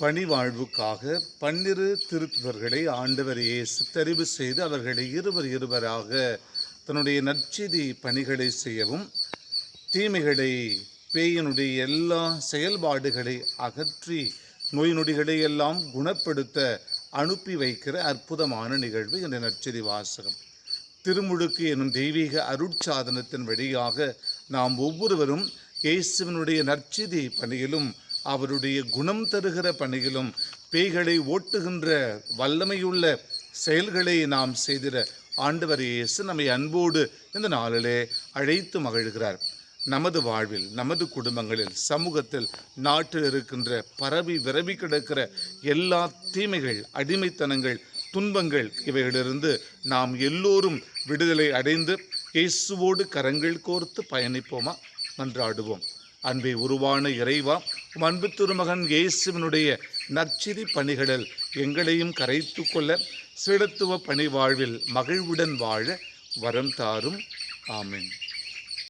பணிவாழ்வுக்காக பன்னிரு திருத்துவர்களை ஆண்டவர் இயேசு தெரிவு செய்து அவர்களை இருவர் இருவராக தன்னுடைய நற்செய்தி பணிகளை செய்யவும் தீமைகளை பேயினுடைய எல்லா செயல்பாடுகளை அகற்றி நோய் நொடிகளை எல்லாம் குணப்படுத்த அனுப்பி வைக்கிற அற்புதமான நிகழ்வு இந்த நற்செய்தி வாசகம். திருமுழுக்கு எனும் தெய்வீக அருட்சாதனத்தின் வழியாக நாம் ஒவ்வொருவரும் இயேசுவினுடைய நற்செய்தி பணியிலும் அவருடைய குணம் தருகிற பணியிலும் பேய்களை ஓட்டுகின்ற வல்லமையுள்ள செயல்களை நாம் செய்திட ஆண்டவர் இயேசு நம்மை அன்போடு இந்த நாளிலே அழைத்து மகிழ்கிறார். நமது வாழ்வில் நமது குடும்பங்களில் சமூகத்தில் நாட்டில் இருக்கின்ற பரவி விரவி கிடக்கிற எல்லா தீமைகள் அடிமைத்தனங்கள் துன்பங்கள் இவைகளிலிருந்து நாம் எல்லோரும் விடுதலை அடைந்து இயேசுவோடு கரங்கள் கோர்த்து பயணிப்போமா? மன்றாடுவோம் அன்பை உருவான இறைவா உம் அன்பு திருமகன் இயேசுவனுடைய நற்சிதி பணிகளில் எங்களையும் கரைத்து கொள்ள சிடத்துவ பணி வாழ்வில் மகிழ்வுடன் வாழ வரம் தாரும். ஆமீன்.